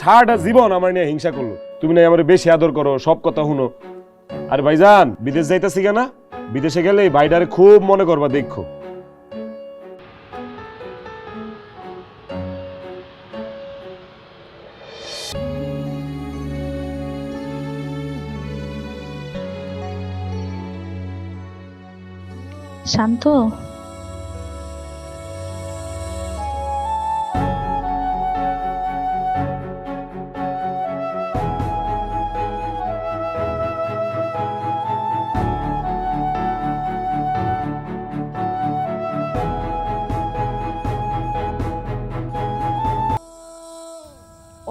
সারাটা জীবন আমার নিয়ে হিংসা করল। তুমি না আমার বেশি আদর করো, সব কথা শুনো। আর ভাইজান, বিদেশ যাইতাছি কেনা? বিদেশে গেলে এই ভাইডারে খুব মনে করবা, দেখো। শান্ত?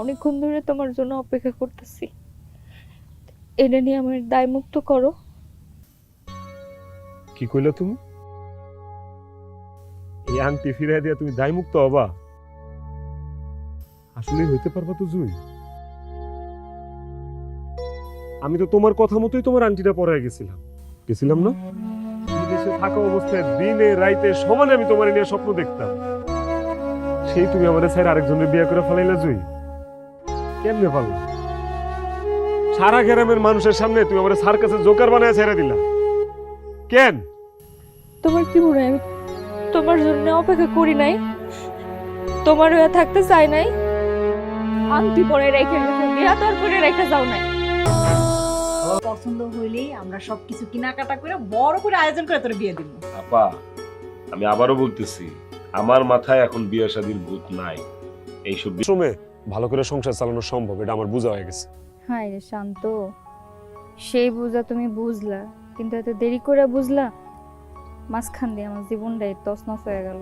অনেকক্ষণ ধরে তোমার জন্য অপেক্ষা করতেছি। এটা নিয়ে আমার দায়মুক্ত করো। কি কইলা তুমি? এই আংটি ফিরাই দিয়া তুমি দায়মুক্ত হবা? আসলে হইতে পারবা তো জুই। আমি তো তোমার কথা মতোই তোমার আংটিটা পরাই গেছিলাম। গেছিলাম না? বিদেশে থাকা অবস্থায় দিনে, রাইতে সমানে আমি তোমার নিয়ে স্বপ্ন দেখতাম। সেই তুমি আমাদের স্যার আরেকজনের বিয়ে করে ফেলাইলা জুই। কেমনে পারলা সারা গ্রামের মানুষের সামনে তুমি আমার কাছে জোকার বানায় ছেড়ে দিলা। কেন? তোমার কি মনে হয়? তোমার জন্য অপেক্ষা করি নাই। তোমার হয়ে থাকতে চাই নাই। আংটি পরে রেখে বিয়া তোর করে রেখে যাও নাই। পছন্দ হইলেই আমরা সবকিছু কেনাকাটা করে বড় করে আয়োজন করে তোর বিয়ে দিব। আপা আমি আবারও বলতেছি আমার মাথায় এখন বিয়ে শাদীর ভূত নাই। এইসব সময় ভালো করে সংসার চালানো সম্ভব, এটা আমার বোঝা হয়ে গেছে। হ্যাঁ রে শান্ত, সেই বোঝা তুমি বুঝলা, কিন্তু এত দেরি করে বুঝলা, মাঝখান দিয়ে আমার জীবনটাই তছনছ হয়ে গেল।